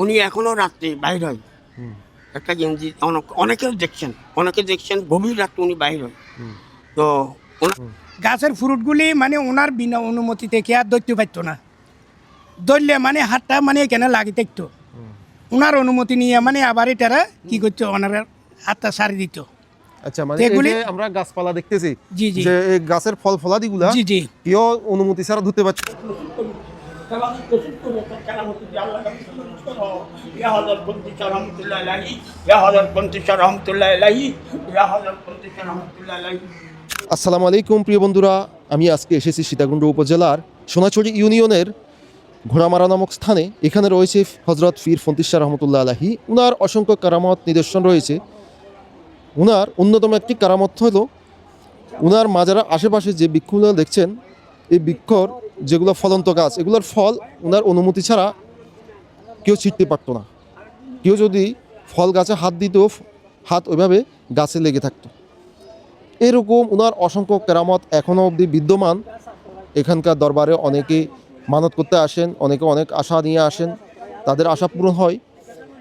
উনি এখনও রাত্রে বাইর হয়। একটা গেঞ্জি অনেক- অনেকেও দেখছেন অনেকে দেখছেন গভীর রাত্রে উনি বাইর হয়। তো গাছের ফ্রুটগুলি মানে ওনার বিনা অনুমতিতে কে আর ধরতে পারতো না। ধরলে মানে হাতটা মানে এখানে লাগি থাকতো। ওনার অনুমতি নিয়ে মানে আবার এটারা কি করতো ওনার হাতটা সারি দিত। আচ্ছা মানে এই এগুলি- যে আমরা গাছপালা দেখতেছি জি, জি। যে এই গাছের ফল ফলাদিগুলা জি জি। কেউ অনুমতি ছাড়া ধরতে পারছে আসসালামু আলাইকুম, প্রিয় বন্ধুরা। আমি আজকে এসেছি সীতাকুণ্ড উপজেলার সোনাচুরি ইউনিয়নের ঘোড়ামারা নামক স্থানে। এখানে রয়েছে হজরত ফির ফন্তিশা রহমতুল্লাহ আলাহি উনার অসংখ্য কারামত নিদর্শন রয়েছে। উনার অন্যতম একটি কারামত হলো, উনার মাজারা আশেপাশে যে বৃক্ষগুলো দেখছেন, এই বৃক্ষর যেগুলো ফলন্ত গাছ, এগুলোর ফল ওনার অনুমতি ছাড়া কেউ ছিটতে পারতো না। কেউ যদি ফল গাছে হাত দিতেও হাত ওইভাবে গাছে লেগে থাকতো। এরকম ওনার অসংখ্য কেরামত এখনও অবধি বিদ্যমান। এখানকার দরবারে অনেকে মানত করতে আসেন, অনেকে অনেক আশা নিয়ে আসেন, তাদের আশা পূরণ হয়।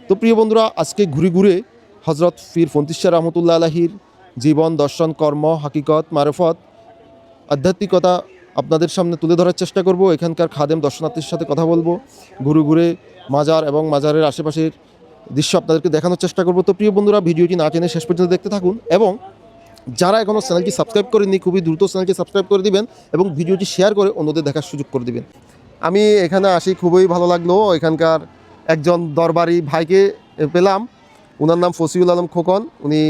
তো প্রিয় বন্ধুরা, আজকে ঘুরে ঘুরে হজরত ফির ফন্তিশা রহমতুল্লাহ আলাহির জীবন, দর্শন, কর্ম, হাকিকত, মারফত, আধ্যাত্মিকতা আপনাদের সামনে তুলে ধরার চেষ্টা করব। এখানকার খাদেম দর্শনার্থীর সাথে কথা বলব। ঘুরে ঘুরে মাজার এবং মাজারের আশেপাশের দৃশ্য আপনাদেরকে দেখানোর চেষ্টা করব। তো প্রিয় বন্ধুরা, ভিডিওটি না টেনে শেষ পর্যন্ত দেখতে থাকুন এবং যারা এখনও চ্যানেলটি সাবস্ক্রাইব করেননি, খুবই দ্রুত চ্যানেলটি সাবস্ক্রাইব করে দিবেন এবং ভিডিওটি শেয়ার করে অন্যদের দেখার সুযোগ করে দিবেন। আমি এখানে আসি, খুবই ভালো লাগল। এখানকার একজন দরবারি ভাইকে পেলাম। ওনার নাম ফসিউল আলম খোকন। উনি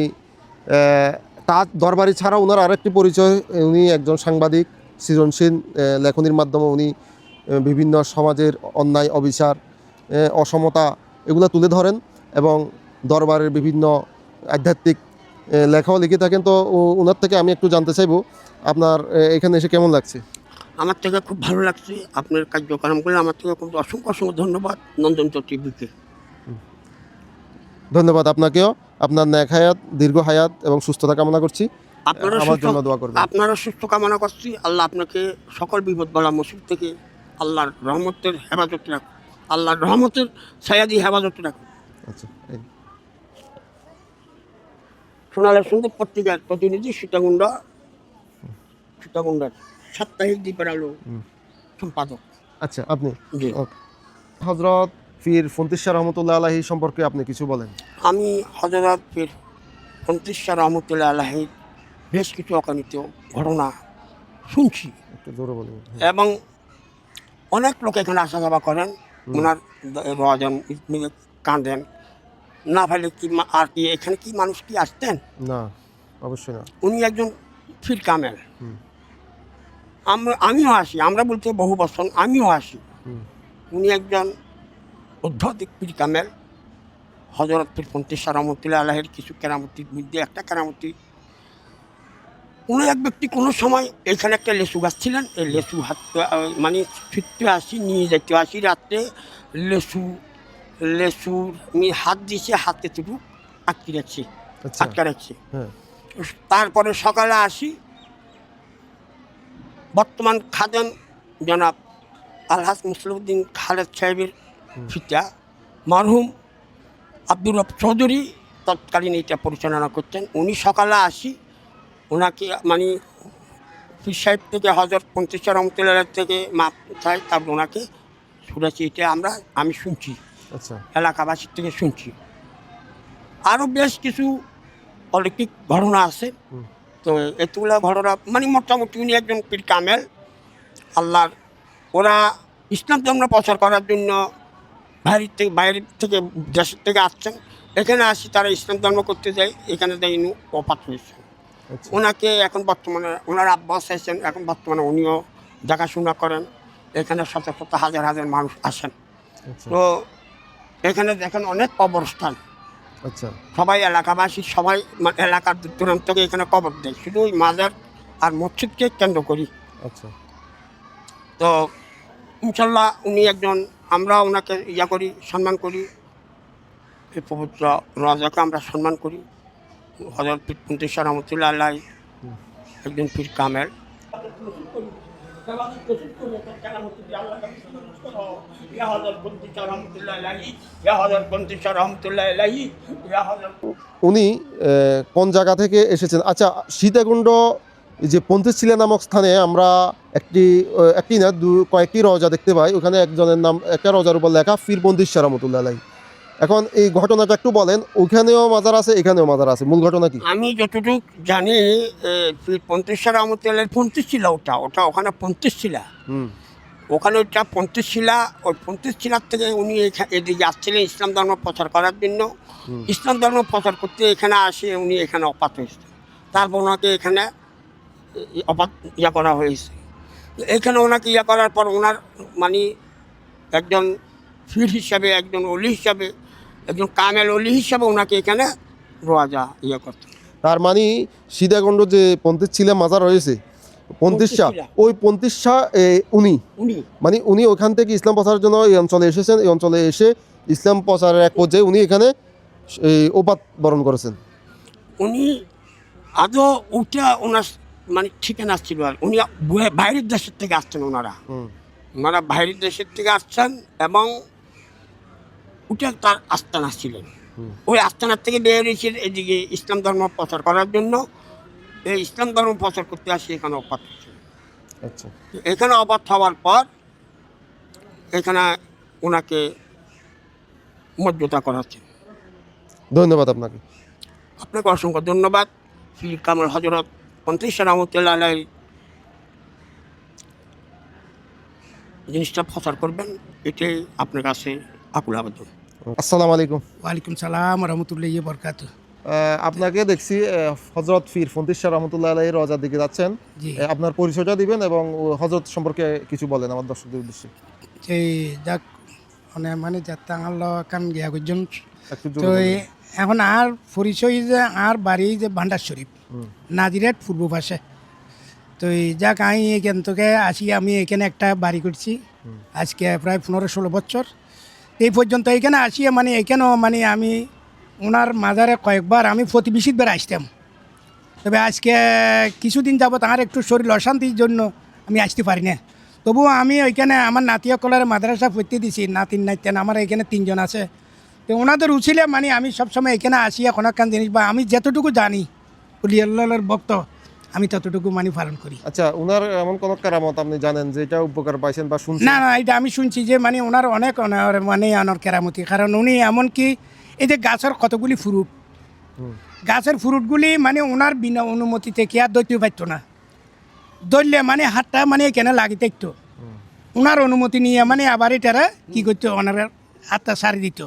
তার দরবারি ছাড়া ওনার আরেকটি পরিচয়, উনি একজন সাংবাদিক। সৃজনশীল লেখনীর মাধ্যমে উনি বিভিন্ন সমাজের অন্যায় অবিচার অসমতা এগুলো তুলে ধরেন এবং দরবারের বিভিন্ন আধ্যাত্মিক লেখাও লিখে থাকেন। তো ওনার থেকে আমি একটু জানতে চাইব আপনার এখানে এসে কেমন লাগছে? আমার থেকে খুব ভালো লাগছে আপনার কার্যক্রম করলে আমার থেকে খুব অসংখ্য অসংখ্য ধন্যবাদ নন্দন টিভিকে ধন্যবাদ আপনাকেও। আপনার ন্যাক হায়াত দীর্ঘ হায়াত এবং সুস্থতা কামনা করছি। আপনারা আমার সুস্থ জন্য দোয়া করবেন। আপনারা সুস্থ কামনা করছি। আল্লাহ আপনাকে সকল বিপদ বলা মুসিব থেকে আল্লাহর রহমতের হেফাজত রাখুন আল্লাহর রহমতের সায়াদি হেফাজত রাখুন আচ্ছা। সোনালের সুন্দর পত্রিকার প্রতিনিধি সীতাকুণ্ড। সীতাকুণ্ডার সাপ্তাহিক দ্বীপের আলো। সম্পাদক। আচ্ছা আপনি। হজরত ফির ফন্তিশা রহমতুল্লাহ আলাহি সম্পর্কে আপনি কিছু বলেন। আমি হজরত পীর পন্তিশা রহমতুল্লাহ আলাহির বেশ কিছু অকানিত ঘটনা শুনছি। বলুন। এবং অনেক লোক এখানে আসা যাওয়া করেন। ওনার রজন কাঁদেন। না ফেলে কি আর কি এখানে কি মানুষ কি আসতেন? না অবশ্যই না। উনি একজন ফির কামেল। আমরা আমিও আসি আমরা বলতে বহু বছর আমিও আসি উনি একজন অধ্যাত্মিক পীর কামেল। হজরত পীর পন্থেশ্বর রহমতুল্লাহ আল্লাহের কিছু কেরামতির মধ্যে একটা কেরামতি কোনো এক ব্যক্তি কোনো সময় এখানে একটা লেসু গাছ ছিলেন এই লেসু হাত মানে ফিরতে আসি নিয়ে যেতে আসি রাত্রে লেসু লেসুর আমি হাত দিয়েছে হাতে টুকু আটকে রাখছি আচ্ছা। আটকে রাখছি। হ্যাঁ। তারপরে সকালে আসি বর্তমান খাদেম জনাব আলহাজ মুসলিউদ্দিন খালেদ সাহেবের পিতা মরহুম আব্দুর রব চৌধুরী তৎকালীন এটা পরিচালনা করতেন। উনি সকালে আসি ওনাকে মানে পীর সাহেব থেকে হজরত পঞ্চাশ রহমতুল্লাহ থেকে মাপ চাই তারপর ওনাকে শুনেছি এটা আমরা আমি শুনছি। আচ্ছা। এলাকাবাসীর থেকে শুনছি। আরও বেশ কিছু অলৌকিক ঘটনা আছে। তো এতগুলো ঘটনা মানে মোটামুটি উনি একজন পীর কামেল। আল্লাহর ওরা ইসলাম ধর্ম প্রচার করার জন্য বাইরের থেকে বাইরের থেকে দেশের থেকে আসছেন। এখানে আসি তারা ইসলাম ধর্ম করতে যায় এখানে দেয় ইনু অপাত হয়েছে। ওনাকে এখন বর্তমানে ওনার আব্বাস আছেন এখন বর্তমানে উনিও দেখাশোনা করেন। এখানে শত শত হাজার হাজার মানুষ আসেন। আচ্ছা। তো এখানে দেখেন অনেক কবরস্থান। আচ্ছা। সবাই এলাকাবাসী সবাই এলাকার দূর দূরান্ত থেকে এখানে কবর দেয়। শুধু ওই মাজার আর মসজিদকে কেন্দ্র করি। আচ্ছা। তো ইনশাল্লাহ উনি একজন আমরা ওনাকে ইয়া করি সম্মান করি। এই পবিত্র রাজাকে আমরা সম্মান করি। হজরত পীর পন্থেশ্বর রহমতুল্লাহ আল্লাহ একজন পীর কামেল। উনি কোন জায়গা থেকে এসেছেন? আচ্ছা সীতাকুণ্ড যে পন্থেশিলা নামক স্থানে আমরা একটি একটি না, দু, কয়েকটি রজা দেখতে পাই। ওখানে একজনের নাম, একটা রজার উপর লেখা ফির বন্দিশা রহমতুল্লাহ আলাই এখন এই ঘটনাটা একটু বলেন ওখানেও মাজার আছে এখানেও মাজার আছে মূল ঘটনা কি? আমি যতটুকু জানি পঞ্চাশ রহমতুল্লাহ পঞ্চাশ ছিল ওটা ওটা ওখানে পঞ্চাশ হুম। ওখানে ওটা পঞ্চাশ শিলা ওই পঞ্চাশ শিলার থেকে উনি এদিকে আসছিলেন ইসলাম ধর্ম প্রচার করার জন্য। ইসলাম ধর্ম প্রচার করতে এখানে আসে উনি এখানে অপাত হয়েছে। তারপর ওনাকে এখানে অপাত ইয়া করা হয়েছে। এখানে ওনাকে ইয়া করার পর ওনার মানে একজন ফির হিসাবে একজন অলি হিসাবে একজন কামেল অলি হিসাবে ওনাকে এখানে রোয়াজা ইয়ে করতে। তার মানে সীতাকুণ্ড যে পন্থের ছিলা মাজার রয়েছে। ওই উনি? উনি। মানে উনি ওখান থেকে ইসলাম প্রচারের জন্য এই অঞ্চলে এসেছেন এই অঞ্চলে এসে ইসলাম প্রচারের এক পর্যায়ে উনি এখানে ওপাত বরণ করেছেন। উনি আদৌ ওটা ওনার মানে ঠিকানা ছিল আর উনি বাইরের দেশের থেকে আসছেন ওনারা। ওনারা বাইরের দেশের থেকে আসছেন এবং ওটা তার আস্তানা ছিলেন ওই আস্তানার থেকে বের হয়েছে এদিকে ইসলাম ধর্ম প্রচার করার জন্য। এই ইসলাম ধর্ম প্রচার করতে আসি এখানে অপাত আচ্ছা। এখানে অবাধ হওয়ার পর এখানে ওনাকে মর্যাদা করাচ্ছেন ধন্যবাদ আপনাকে। আপনাকে অসংখ্য ধন্যবাদ। শ্রী কামাল হজরত পঞ্চাশ রহমতুল্লাহ জিনিসটা প্রচার করবেন এটাই আপনার কাছে আকুল আবেদন। আসসালামু আলাইকুম ওয়ালাইকুম সালাম রহমতুল্লাহ বরকাত। আহ, আপনাকে দেখছি হজরত ফির ফন্তিশা রহমতুল্লাহ আলাই রজার দিকে যাচ্ছেন। আপনার পরিচয়টা দিবেন এবং হজরত সম্পর্কে কিছু বলেন আমার দর্শকদের উদ্দেশ্যে। সেই যাক মানে মানে যাতে আল্লাহ কান গিয়া করছেন তো। এই- এখন আর পরিচয় যে আর বাড়ি যে ভান্ডার শরীফ। নাজিরাট পূর্ব পাশে। তো এই যাক আমি এখান থেকে আসি আমি এখানে একটা বাড়ি করছি। আজকে প্রায় পনেরো ষোলো বছর। এই পর্যন্ত এখানে আসিয়ে মানে এখানেও মানে আমি ওনার মাজারে কয়েকবার আমি প্রতিবেশীবার আসতাম। তবে আজকে কিছুদিন যাবত আমার একটু শরীর অশান্তির জন্য আমি আসতে পারি না তবুও আমি ওইখানে আমার নাতিয়া মাদ্রাসা পড়তে দিছি নাতিন নাইতেন আমার এখানে তিনজন আছে। তো ওনাদের উচিলে মানে আমি সবসময় এখানে আসিয়া কোনো কান জিনিস বা আমি যতটুকু জানি উলি আল্লাহর ভক্ত আমি ততটুকু মানে পালন করি। আচ্ছা উনার এমন কোন কারামত আপনি জানেন যে এটা উপকার পাইছেন বা শুনছেন? না না এটা আমি শুনছি যে মানে ওনার অনেক ওনার মানে অনার কেরামতি। কারণ উনি এমনকি এই যে গাছের কতগুলি ফ্রুট গাছের ফ্রুটগুলি মানে ওনার বিনা অনুমতিতে কি আর দৈতে পারতো না। ধরলে মানে হাতটা মানে কেন লাগিতে একটু ওনার অনুমতি নিয়ে মানে আবার এটারা কি করতো ওনার হাতটা সারি দিত।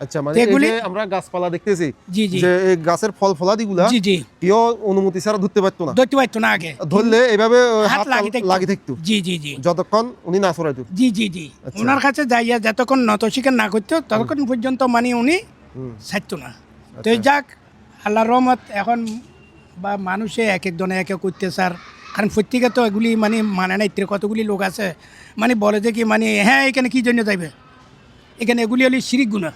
আচ্ছা মানে এই এগুলি- যে আমরা গাছপালা দেখতেছি জি জি। যে এই গাছের ফল ফলাদিগুলা জি জি। কেউ অনুমতি ছাড়া ধরতে পারতো না। ধরতে পারতো না আগে। ধরলে এভাবে হাত লাগি থাকতো। জি জি জি। যতক্ষণ উনি না সরাইতো। জি জি জি। আচ্ছা। ওনার কাছে যাইয়া যতক্ষণ নত স্বীকার না করতো ততক্ষণ পর্যন্ত মানে উনি ছাড়তো না। তো যাক আল্লাহ রহমত এখন বা মানুষে এক একজনে এক এক করতে স্যার কারণ প্রত্যেকে তো এগুলি মানে মানে না ইত্যাদি কতগুলি লোক আছে। মানে বলে যে কি মানে হ্যাঁ এখানে কী জন্য যাইবে? এখানে এগুলি হলি শিরিক গুণা।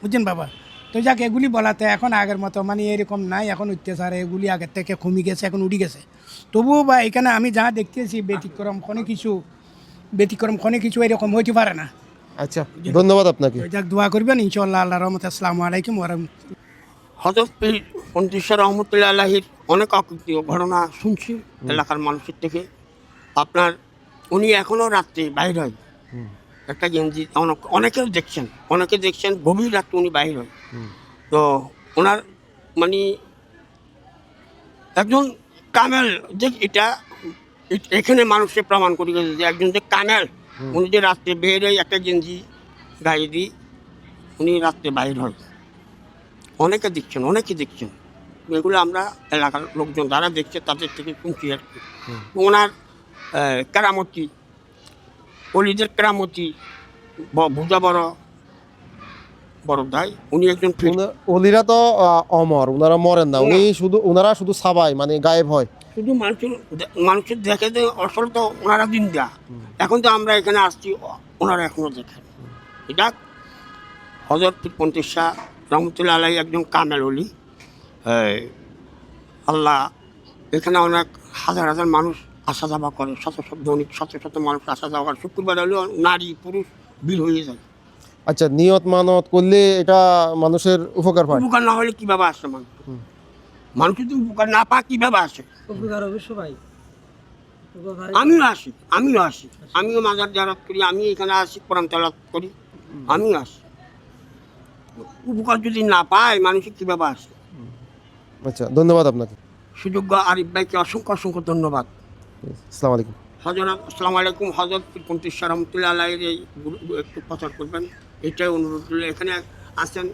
বুঝছেন বাবা? তো যাক এগুলি বলাতে এখন আগের মতো মানে এরকম নাই এখন অত্যাচার এগুলি আগের থেকে কমে গেছে এখন উঠে গেছে। তবুও বা এখানে আমি যা দেখতেছি ব্যতিক্রম কোনো কিছু ব্যতিক্রম কোনো কিছু এরকম হইতে পারে না। আচ্ছা ধন্যবাদ আপনাকে। যাক দোয়া করবেন ইনশাল্লাহ আল্লাহ রহমত আসসালামু আলাইকুম ওরহমতুল্লাহ হজরত পীর পঞ্চাশ রহমতুল্লাহ আলাহির অনেক অকৃতীয় ঘটনা শুনছি এলাকার মানুষের থেকে। আপনার উনি এখনও রাত্রে বাইর হয়। একটা গেঞ্জি অনেক অনেকেও দেখছেন অনেকে দেখছেন গভীর রাত্রে উনি বাইর হয়। তো ওনার মানে একজন কামেল যে এটা এখানে মানুষে প্রমাণ করে গেছে যে একজন যে কামেল উনি যে রাত্রে বের হয়ে একটা গেঞ্জি গায়ে দিই উনি রাত্রে বাইর হয়। অনেকে দেখছেন অনেকে দেখছেন। এগুলো আমরা এলাকার লোকজন যারা দেখছে তাদের থেকে শুনছি আর কি ওনার কেরামতি অলিদের কেরামতি ব- বুঝা বড় বড় ভাই উনি একজন অলিরা তো অমর ওনারা মরেন না। উনি শুধু ওনারা শুধু সাবাই মানে গায়েব হয়। শুধু মানুষের মানুষের দেখে যে আসল তো ওনারা দিন দেয়া এখন তো আমরা এখানে আসছি ওনারা এখনও দেখেন এটা হজরত পঞ্চাশ শাহ রহমতুল্লাহ আলাই একজন কামেল অলি এই, আল্লাহ এখানে অনেক হাজার হাজার মানুষ আসা যাওয়া করে। শত শত দৈনিক শত শত মানুষ আসা যাওয়া করে। শুক্রবার হলেও নারী পুরুষ ভিড় হয়ে যায়। আচ্ছা নিয়ত মানত করলে এটা মানুষের উপকার পায় উপকার না হলে কীভাবে আসে মানুষ? মানুষ যদি উপকার না পায় কীভাবে আসে? উপকার হবে সবাই। আমিও আসি আমিও আসি। আমিও মাজার জারাত করি আমি এখানে আসি কোরআন তেলাত করি আমিও আসি। উপকার যদি না পায় মানুষের কীভাবে আসে? আচ্ছা ধন্যবাদ আপনাকে। সুযোগ্য আরিফ ভাইকে অসংখ্য অসংখ্য ধন্যবাদ। আসসালামু আলাইকুম। হজরত আসসালামু আলাইকুম। হজরত পঞ্চিশ রহমতুল্লাহ এই একটু প্রচার করবেন। এটাই অনুরোধ করলে এখানে আছেন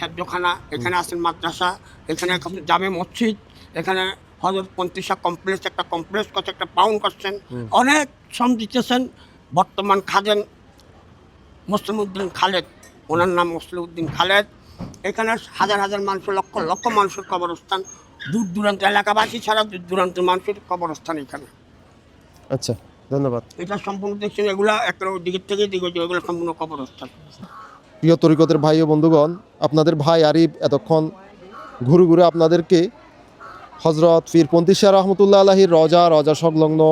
হেফজখানা এখানে আছেন মাদ্রাসা এখানে জামে মসজিদ এখানে হজরত পঞ্চিশা কমপ্লেক্স একটা কমপ্লেক্স করছে একটা পাউন্ড করছেন। অনেক শ্রম দিতেছেন। বর্তমান খাদেন মুসলিমউদ্দিন খালেদ ওনার নাম মুসলিমউদ্দিন খালেদ। এখানে হাজার হাজার মানুষ লক্ষ লক্ষ মানুষের কবরস্থান। দূর দূরান্ত এলাকাবাসী ছাড়া দূর দূরান্ত মানুষের কবরস্থান এখানে। আচ্ছা ধন্যবাদ। এটা সম্পূর্ণ দেখছেন এগুলা একটা দিকের থেকে দিকে এগুলো সম্পূর্ণ কবরস্থান প্রিয় তরিকতের ভাই ও বন্ধুগণ আপনাদের ভাই আরিফ এতক্ষণ ঘুরে ঘুরে আপনাদেরকে হজরত ফির পন্তিশা রহমতুল্লাহ আলাহির রজা রজা সংলগ্ন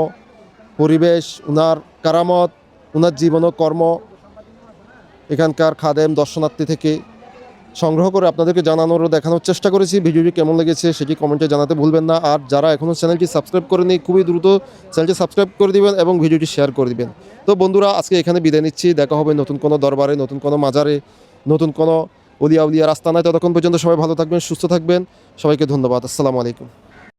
পরিবেশ উনার কারামত উনার জীবন কর্ম এখানকার খাদেম দর্শনার্থী থেকে সংগ্রহ করে আপনাদেরকে জানানোর দেখানোর চেষ্টা করেছি। ভিডিওটি কেমন লেগেছে সেটি কমেন্টে জানাতে ভুলবেন না। আর যারা এখনও চ্যানেলটি সাবস্ক্রাইব করেনি খুবই দ্রুত চ্যানেলটি সাবস্ক্রাইব করে দিবেন এবং ভিডিওটি শেয়ার করে দিবেন। তো বন্ধুরা, আজকে এখানে বিদায় নিচ্ছি। দেখা হবে নতুন কোনো দরবারে, নতুন কোনো মাজারে, নতুন কোনো উলিয়া উলিয়া রাস্তা নয় ততক্ষণ পর্যন্ত সবাই ভালো থাকবেন, সুস্থ থাকবেন। সবাইকে ধন্যবাদ। আসসালামু আলাইকুম।